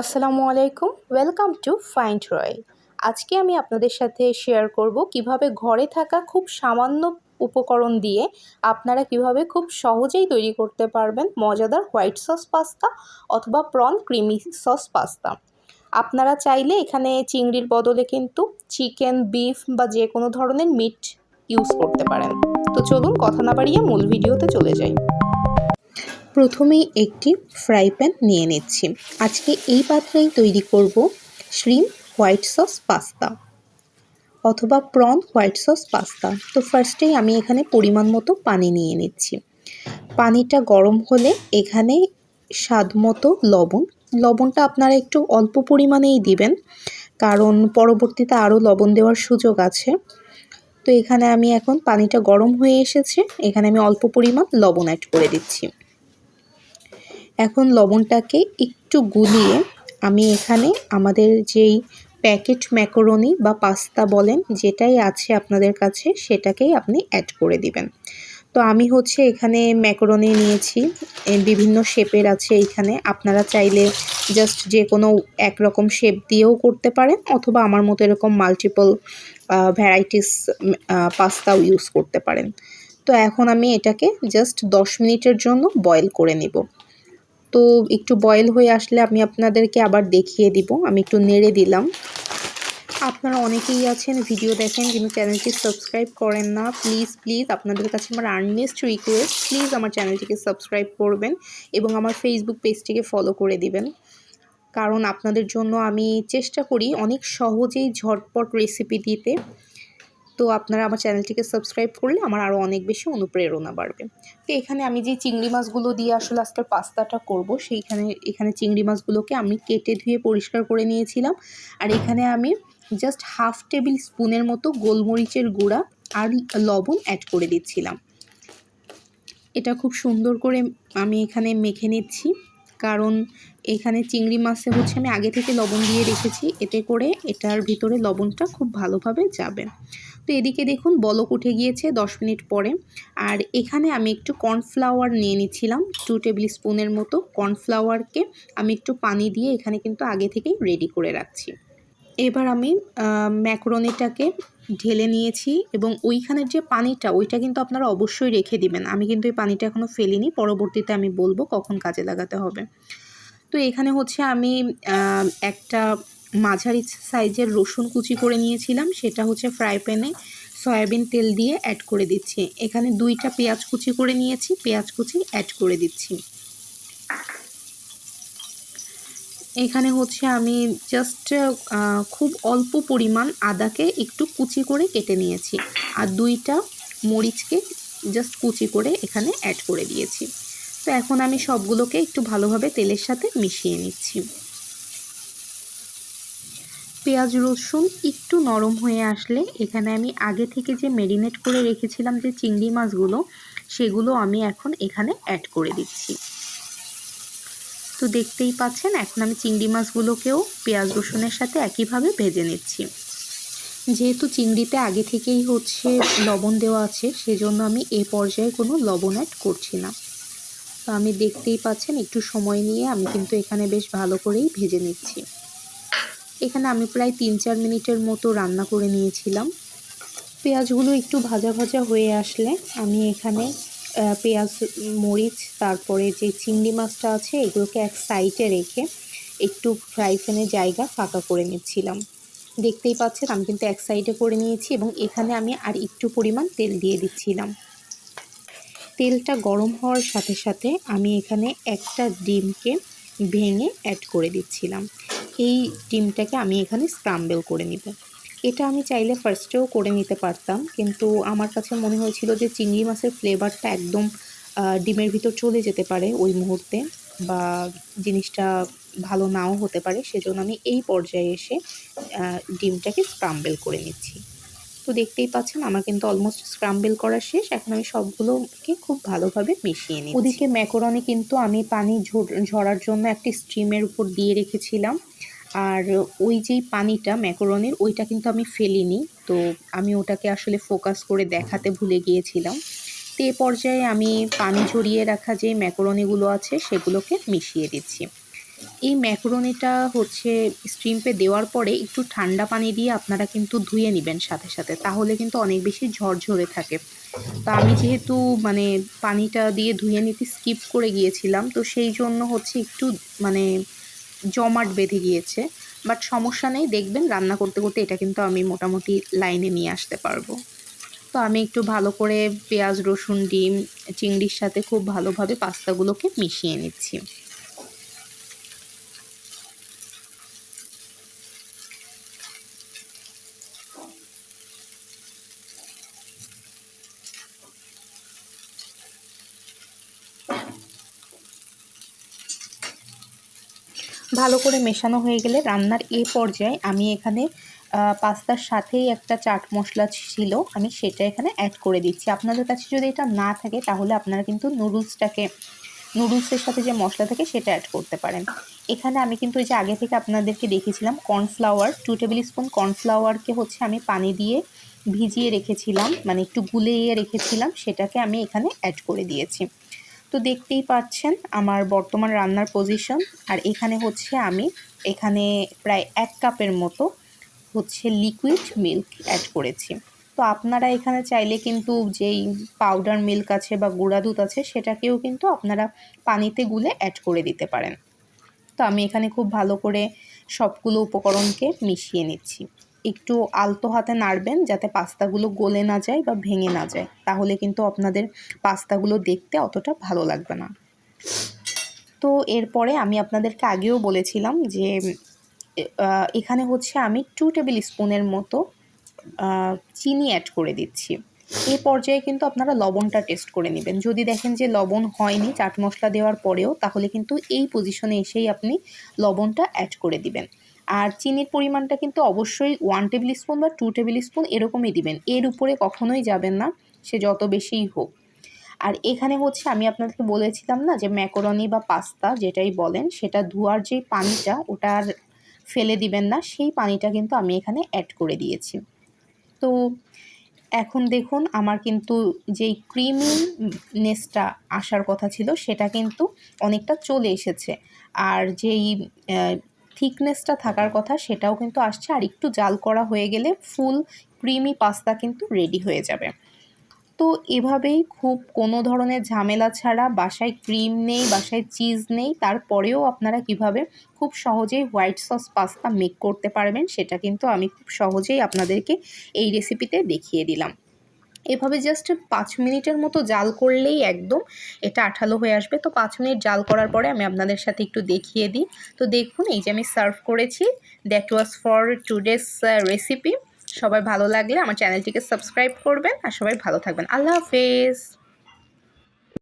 আসসালামু আলাইকুম welcome to find রয় আজকে আমি আপনাদের সাথে শেয়ার করব কীভাবে ঘরে থাকা খুব সামান্য উপকরণ দিয়ে আপনারা কীভাবে খুব সহজেই তৈরি করতে পারবেন মজাদার হোয়াইট সস পাস্তা অথবা প্রন ক্রিমি সস পাস্তা। আপনারা চাইলে এখানে চিংড়ির বদলে কিন্তু চিকেন বিফ বা যে কোনো ধরনের মিট ইউজ করতে পারেন। তো চলুন কথা না বাড়িয়ে মূল ভিডিওতে চলে যাই। প্রথমেই একটি ফ্রাই প্যান নিয়ে নিচ্ছি। আজকে এই পাত্রেই তৈরি করব শ্রিম হোয়াইট সস পাস্তা অথবা প্রন হোয়াইট সস পাস্তা তো ফার্স্টেই আমি এখানে পরিমাণ মতো পানি নিয়ে নিচ্ছি। পানিটা গরম হলে এখানে স্বাদ মতো লবণ। লবণটা আপনারা একটু অল্প পরিমাণেই দিবেন, কারণ পরবর্তীতে আরও লবণ দেওয়ার সুযোগ আছে। তো এখানে আমি এখন পানিটা গরম হয়ে এসেছে, এখানে আমি অল্প পরিমাণ লবণ অ্যাড করে দিচ্ছি। এখন লবণটাকে একটু গুলিয়ে আমি এখানে আমাদের যেই প্যাকেট ম্যাকরনি বা পাস্তা বলেন, যেটাই আছে আপনাদের কাছে, সেটাকেই আপনি অ্যাড করে দিবেন। তো আমি হচ্ছে এখানে ম্যাকরনি নিয়েছি বিভিন্ন শেপের আছে এখানে। আপনারা চাইলে জাস্ট যে কোনো একরকম শেপ দিয়েও করতে পারেন, অথবা আমার মতো এরকম মাল্টিপল ভ্যারাইটিস পাস্তাও ইউজ করতে পারেন। তো এখন আমি এটাকে জাস্ট দশ মিনিটের জন্য বয়েল করে নিব। তো একটু বয়েল হয়ে আসলে আমি আপনাদেরকে আবার দেখিয়ে দিব। আমি একটু নেড়ে দিলাম। আপনারা অনেকেই আছেন ভিডিও দেখেন কিন্তু চ্যানেলটি সাবস্ক্রাইব করেন না প্লিজ প্লিজ আপনাদের কাছে আমার আর্নেস্ট রিকোয়েস্ট প্লিজ আমার চ্যানেলটিকে সাবস্ক্রাইব করবেন এবং আমার ফেসবুক পেজটিকে ফলো করে দিবেন। কারণ আপনাদের জন্য আমি চেষ্টা করি অনেক সহজেই ঝটপট রেসিপি দিতে। তো আপনারা আমার চ্যানেলটিকে সাবস্ক্রাইব করলে আমার আরও অনেক বেশি অনুপ্রেরণা বাড়বে। তো এখানে আমি যে চিংড়ি মাছগুলো দিয়ে আসলে আজকের পাস্তাটা করব, সেইখানে, এখানে চিংড়ি মাছগুলোকে আমি কেটে ধুয়ে পরিষ্কার করে নিয়েছিলাম। আর এখানে আমি জাস্ট হাফ টেবিল স্পুনের মতো গোলমরিচের গুঁড়া আর লবণ অ্যাড করে দিচ্ছিলাম। এটা খুব সুন্দর করে আমি এখানে মেখে নিচ্ছি। কারণ এখানে চিংড়ি মাছে হচ্ছে আমি আগে থেকে লবণ দিয়ে রেখেছি। এতে করে এটার ভিতরে লবণটা খুব ভালোভাবে যাবে। তো এদিকে দেখুন বলক উঠে গিয়েছে দশ মিনিট পরে। আর এখানে আমি একটু কর্নফ্লাওয়ার নিয়ে নিচ্ছিলাম, টু টেবিল স্পুনের মতো কর্নফ্লাওয়ারকে। আমি একটু পানি দিয়ে এখানে কিন্তু আগে থেকেই রেডি করে রাখছি। এবার আমি ম্যাকরনিটাকে ঢেলে নিয়েছি এবং ওইখানের যে পানিটা, ওইটা কিন্তু আপনারা অবশ্যই রেখে দিবেন। আমি কিন্তু এই পানিটা এখনও ফেলিনি, পরবর্তীতে আমি বলব কখন কাজে লাগাতে হবে। তো এখানে হচ্ছে আমি একটা মাঝারি সাইজের রসুন কুচি করে নিয়েছিলাম, সেটা হচ্ছে ফ্রাই প্যানে সয়াবিন তেল দিয়ে অ্যাড করে দিচ্ছি। এখানে দুইটা পেঁয়াজ কুচি করে নিয়েছি, পেঁয়াজ কুচি অ্যাড করে দিচ্ছি। এখানে হচ্ছে আমি জাস্ট খুব অল্প পরিমাণ আদাকে একটু কুচি করে কেটে নিয়েছি। আর দুইটা মরিচকে জাস্ট কুচি করে এখানে অ্যাড করে দিয়েছি। তো এখন আমি সবগুলোকে একটু ভালোভাবে তেলের সাথে মিশিয়ে নিচ্ছি। পেঁয়াজ, রসুন একটু নরম হয়ে আসলে এখানে আমি আগে থেকে যে মেরিনেট করে রেখেছিলাম যে চিংড়ি মাছগুলো, সেগুলো আমি এখন এখানে অ্যাড করে দিচ্ছি। তো দেখতেই পাচ্ছেন, এখন আমি চিংড়ি মাছগুলোকেও পেঁয়াজ রসুনের সাথে একইভাবে ভেজে নিচ্ছি। যেহেতু চিংড়িতে আগে থেকেই হচ্ছে লবণ দেওয়া আছে, সেজন্য আমি এ পর্যায়ে কোনো লবণ অ্যাড করছি না। তো আমি দেখতেই পাচ্ছেন, একটু সময় নিয়ে আমি কিন্তু এখানে বেশ ভালো করেই ভেজে নিচ্ছি। এখানে আমি প্রায় তিন চার মিনিটের মতো রান্না করে নিয়েছিলাম। পেঁয়াজগুলো একটু ভাজা ভাজা হয়ে আসলে আমি এখানে পেঁয়াজ, মরিচ, তারপরে যে চিংড়ি মাছটা আছে, এগুলোকে এক সাইডে রেখে একটু ফ্রাই প্যানের জায়গা ফাঁকা করে নিচ্ছিলাম। দেখতেই পাচ্ছেন, আমি কিন্তু এক সাইডে করে নিয়েছি এবং এখানে আমি আর একটু পরিমাণ তেল দিয়ে দিচ্ছিলাম। তেলটা গরম হওয়ার সাথে সাথে আমি এখানে একটা ডিমকে ভেঙে অ্যাড করে দিচ্ছিলাম। এই ডিমটাকে আমি এখানে স্ক্রাম্বেল করে নিব। এটা আমি চাইলে ফার্স্টেও করে নিতে পারতাম। কিন্তু আমার কাছে মনে হয়েছিল যে চিংড়ি মাছের ফ্লেভারটা একদম ডিমের ভিতর চলে যেতে পারে ওই মুহূর্তে বা জিনিসটা ভালো নাও হতে পারে। সেজন্য আমি এই পর্যায়ে এসে ডিমটাকে স্ক্রাম্বেল করে নিচ্ছি। তো দেখতেই পাচ্ছেন আমার কিন্তু অলমোস্ট স্ক্রাম্বেল করা শেষ। এখন আমি সবগুলোকে খুব ভালোভাবে মিশিয়ে নিই ওদিকে ম্যাকরনে কিন্তু আমি পানি ঝরার জন্য একটি স্ট্রিমের উপর দিয়ে রেখেছিলাম। আর ওই যেই পানিটা, ম্যাকরনের, ওইটা কিন্তু আমি ফেলিনি। তো আমি ওটাকে আসলে ফোকাস করে দেখাতে ভুলে গিয়েছিলাম। তো এ পর্যায়ে আমি পানি ঝরিয়ে রাখা যে ম্যাকরনিগুলো আছে, সেগুলোকে মিশিয়ে দিচ্ছি। এই ম্যাকরোনিটা হচ্ছে স্ট্রিমপে দেওয়ার পরে একটু ঠান্ডা পানি দিয়ে আপনারা কিন্তু ধুয়ে নেবেন সাথে সাথে, তাহলে কিন্তু অনেক বেশি ঝরঝরে থাকে। তো আমি যেহেতু মানে পানিটা দিয়ে ধুয়ে নিতে স্কিপ করে গিয়েছিলাম, তো সেই জন্য হচ্ছে একটু মানে জমাট বেঁধে গিয়েছে বাট সমস্যা নেই, দেখবেন রান্না করতে করতে এটা কিন্তু আমি মোটামুটি লাইনে নিয়ে আসতে পারব। তো আমি একটু ভালো করে পেঁয়াজ, রসুন, ডিম, চিংড়ির সাথে খুব ভালোভাবে পাস্তাগুলোকে মিশিয়ে নিচ্ছি। ভালো করে মেশানো হয়ে গেলে রান্নার এ পর্যায়ে আমি এখানে পাস্তার সাথেই একটা চাট মশলা ছিল, আমি সেটা এখানে অ্যাড করে দিচ্ছি। আপনাদের কাছে যদি এটা না থাকে, তাহলে আপনারা কিন্তু নুডলসটাকে নুডলসের সাথে যে মশলা থাকে সেটা অ্যাড করতে পারেন। এখানে আমি কিন্তু এই যে আগে থেকে আপনাদেরকে দেখেছিলাম কর্নফ্লাওয়ার টু টেবিল স্পুন কর্নফ্লাওয়ারকে হচ্ছে আমি পানি দিয়ে ভিজিয়ে রেখেছিলাম মানে একটু গুলিয়ে রেখেছিলাম, সেটাকে আমি এখানে অ্যাড করে দিয়েছি। তো দেখতেই পাচ্ছেন আমার বর্তমান রান্নার পজিশন আর এখানে হচ্ছে আমি এখানে প্রায় এক কাপের মতো হচ্ছে লিকুইড মিল্ক অ্যাড করেছি। তো আপনারা এখানে চাইলে কিন্তু যেই পাউডার মিল্ক আছে বা গুঁড়া দুধ আছে সেটাকেও কিন্তু আপনারা পানিতে গুলে অ্যাড করে দিতে পারেন। তো আমি এখানে খুব ভালো করে সবগুলো উপকরণকে মিশিয়ে নিচ্ছি। একটু আলতো হাতে নাড়বেন যাতে পাস্তাগুলো গলে না যায় বা ভেঙে না যায়। তাহলে কিন্তু আপনাদের পাস্তাগুলো দেখতে অতটা ভালো লাগবে না। তো এরপরে আমি আপনাদেরকে আগেও বলেছিলাম যে এখানে হচ্ছে আমি টু টেবিল স্পুনের মতো চিনি অ্যাড করে দিচ্ছি। এই পর্যায়ে কিন্তু আপনারা লবণটা টেস্ট করে নেবেন। যদি দেখেন যে লবণ হয়নি, চাট মশলা দেওয়ার পরেও, তাহলে কিন্তু এই পজিশনে এসেই আপনি লবণটা অ্যাড করে দিবেন। আর চিনির পরিমাণটা কিন্তু অবশ্যই ওয়ান টেবিল স্পুন বা টু টেবিল স্পুন এরকমই দিবেন। এর উপরে কখনোই যাবেন না, সে যত বেশিই হোক। আর এখানে হচ্ছে আমি আপনাদেরকে বলেছিলাম না যে ম্যাকরনি বা পাস্তা যেটাই বলেন, সেটা ধোয়ার যে পানিটা, ওটা আর ফেলে দিবেন না, সেই পানিটা কিন্তু আমি এখানে অ্যাড করে দিয়েছি। তো এখন দেখুন আমার কিন্তু যেই ক্রিমিনেসটা আসার কথা ছিল, সেটা কিন্তু অনেকটা চলে এসেছে। আর যেই থিকনেসটা থাকার কথা সেটাও কিন্তু আসছে। আর একটু জাল করা হয়ে গেলে ফুল ক্রিমি পাস্তা কিন্তু রেডি হয়ে যাবে। তো এভাবেই খুব কোনো ধরনের ঝামেলা ছাড়া বাসায় ক্রিম নেই, বাসায় চিজ নেই, তারপরেও আপনারা কীভাবে খুব সহজেই হোয়াইট সস পাস্তা মেক করতে পারবেন সেটা কিন্তু আমি খুব সহজেই আপনাদেরকে এই রেসিপিতে দেখিয়ে দিলাম। এভাবে জাস্ট পাঁচ মিনিটের মতো জাল করলেই একদম এটা আঠালো হয়ে আসবে। তো পাঁচ মিনিট জাল করার পরে আমি আপনাদের সাথে একটু দেখিয়ে দিই। তো দেখুন, এই যে আমি সার্ভ করেছি। That was for today's recipe সবাই ভালো লাগলে আমার চ্যানেলটিকে সাবস্ক্রাইব করবেন আর সবাই ভালো থাকবেন। আল্লাহ হাফেজ।